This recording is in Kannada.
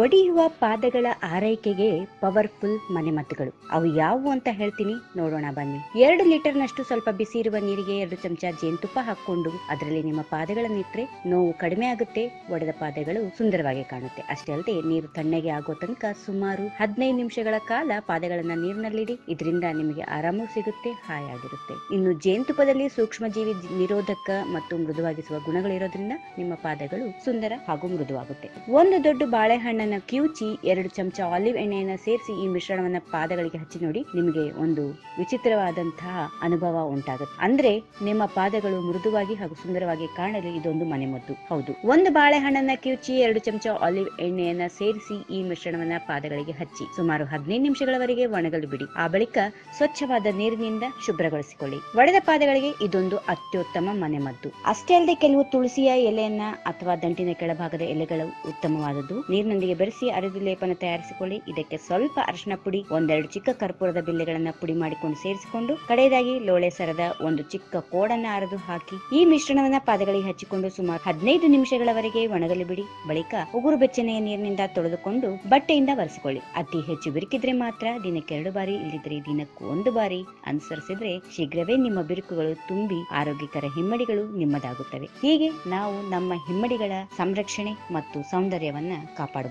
ಒಡೆಯುವ ಪಾದಗಳ ಆರೈಕೆಗೆ ಪವರ್ಫುಲ್ ಮನೆಮದ್ದುಗಳು ಅವು ಯಾವುವು ಅಂತ ಹೇಳ್ತೀನಿ, ನೋಡೋಣ ಬನ್ನಿ. ಎರಡು ಲೀಟರ್ ನಷ್ಟು ಸ್ವಲ್ಪ ಬಿಸಿ ಇರುವ ನೀರಿಗೆ ಎರಡು ಚಮಚ ಜೇನುತುಪ್ಪ ಹಾಕೊಂಡು ಅದರಲ್ಲಿ ನಿಮ್ಮ ಪಾದಗಳನ್ನಿಟ್ರೆ ನೋವು ಕಡಿಮೆ ಆಗುತ್ತೆ, ಒಡೆದ ಪಾದಗಳು ಸುಂದರವಾಗಿ ಕಾಣುತ್ತೆ. ಅಷ್ಟೇ ಅಲ್ಲದೆ ನೀರು ತಣ್ಣಗೆ ಆಗೋ ತನಕ ಸುಮಾರು ಹದಿನೈದು ನಿಮಿಷಗಳ ಕಾಲ ಪಾದಗಳನ್ನ ನೀರಿನಲ್ಲಿಡಿ, ಇದರಿಂದ ನಿಮಗೆ ಆರಾಮು ಸಿಗುತ್ತೆ, ಹಾಯಾಗಿರುತ್ತೆ. ಇನ್ನು ಜೇನುತುಪ್ಪದಲ್ಲಿ ಸೂಕ್ಷ್ಮಜೀವಿ ನಿರೋಧಕ ಮತ್ತು ಮೃದುವಾಗಿಸುವ ಗುಣಗಳಿರೋದ್ರಿಂದ ನಿಮ್ಮ ಪಾದಗಳು ಸುಂದರ ಹಾಗೂ ಮೃದುವಾಗುತ್ತೆ. ಒಂದು ದೊಡ್ಡ ಬಾಳೆಹಣ್ಣನ್ನ ಕಿವುಚಿ, ಎರಡು ಚಮಚ ಆಲಿವ್ ಎಣ್ಣೆಯನ್ನು ಸೇರಿಸಿ ಈ ಮಿಶ್ರಣವನ್ನು ಪಾದಗಳಿಗೆ ಹಚ್ಚಿ ನೋಡಿ ನಿಮಗೆ ಒಂದು ವಿಚಿತ್ರವಾದಂತಹ ಅನುಭವ ಉಂಟಾಗುತ್ತೆ. ಅಂದ್ರೆ ನಿಮ್ಮ ಪಾದಗಳು ಮೃದುವಾಗಿ ಹಾಗೂ ಸುಂದರವಾಗಿ ಕಾಣಲು ಇದೊಂದು ಮನೆಮದ್ದು. ಹೌದು. ಒಂದು ಬಾಳೆಹಣ್ಣನ್ನ ಕಿವುಚಿ, ಎರಡು ಚಮಚ ಆಲಿವ್ ಎಣ್ಣೆಯನ್ನ ಸೇರಿಸಿ ಈ ಮಿಶ್ರಣವನ್ನ ಪಾದಗಳಿಗೆ ಹಚ್ಚಿ. ಸುಮಾರು ಹದಿನೈದು ನಿಮಿಷಗಳವರೆಗೆ ಒಣಗಲು ಬಿಡಿ. ಆ ಬಳಿಕ ಸ್ವಚ್ಛವಾದ ನೀರಿನಿಂದ ಶುಭ್ರಗೊಳಿಸಿಕೊಳ್ಳಿ. ಒಡೆದ ಪಾದಗಳಿಗೆ ಇದೊಂದು ಅತ್ಯುತ್ತಮ ಮನೆಮದ್ದು. ಅಷ್ಟೇ ಅಲ್ಲದೆ ಕೆಲವು ತುಳಸಿಯ ಎಲೆಯನ್ನ ಅಥವಾ ದಂಟಿನ ಕೆಳಭಾಗದ ಎಲೆಗಳು ಉತ್ತಮವಾದದ್ದು. ನೀರಿನೊಂದಿಗೆ ಬೆರೆಸಿ ಅರೆದು ಲೇಪನ ತಯಾರಿಸಿಕೊಳ್ಳಿ. ಇದಕ್ಕೆ ಸ್ವಲ್ಪ ಅರಿಶಿನ ಪುಡಿ, ಒಂದೆರಡು ಚಿಕ್ಕ ಕರ್ಪೂರದ ಬಿಲ್ಲೆಗಳನ್ನ ಪುಡಿ ಮಾಡಿಕೊಂಡು ಸೇರಿಸಿಕೊಂಡು, ಕಡೆಯದಾಗಿ ಲೋಳೆ ಸರದ ಒಂದು ಚಿಕ್ಕ ಕೋಡನ್ನ ಅರೆದು ಹಾಕಿ, ಈ ಮಿಶ್ರಣವನ್ನ ಪಾದಗಳಿಗೆ ಹಚ್ಚಿಕೊಂಡು ಸುಮಾರು ಹದಿನೈದು ನಿಮಿಷಗಳವರೆಗೆ ಒಣಗಲು ಬಿಡಿ. ಬಳಿಕ ಉಗುರು ಬೆಚ್ಚನೆಯ ನೀರಿನಿಂದ ತೊಳೆದುಕೊಂಡು ಬಟ್ಟೆಯಿಂದ ಒರೆಸಿಕೊಳ್ಳಿ. ಅತಿ ಹೆಚ್ಚು ಬಿರುಕಿದ್ರೆ ಮಾತ್ರ ದಿನಕ್ಕೆ ಎರಡು ಬಾರಿ ಇಲ್ಲದಿದ್ರೆ ದಿನಕ್ಕೂ ಒಂದು ಬಾರಿ ಅನುಸರಿಸಿದ್ರೆ ಶೀಘ್ರವೇ ನಿಮ್ಮ ಬಿರುಕುಗಳು ತುಂಬಿ ಆರೋಗ್ಯಕರ ಹಿಮ್ಮಡಿಗಳು ನಿಮ್ಮದಾಗುತ್ತವೆ. ಹೀಗೆ ನಾವು ನಮ್ಮ ಹಿಮ್ಮಡಿಗಳ ಸಂರಕ್ಷಣೆ ಮತ್ತು ಸೌಂದರ್ಯವನ್ನ ಕಾಪಾಡಬಹುದು.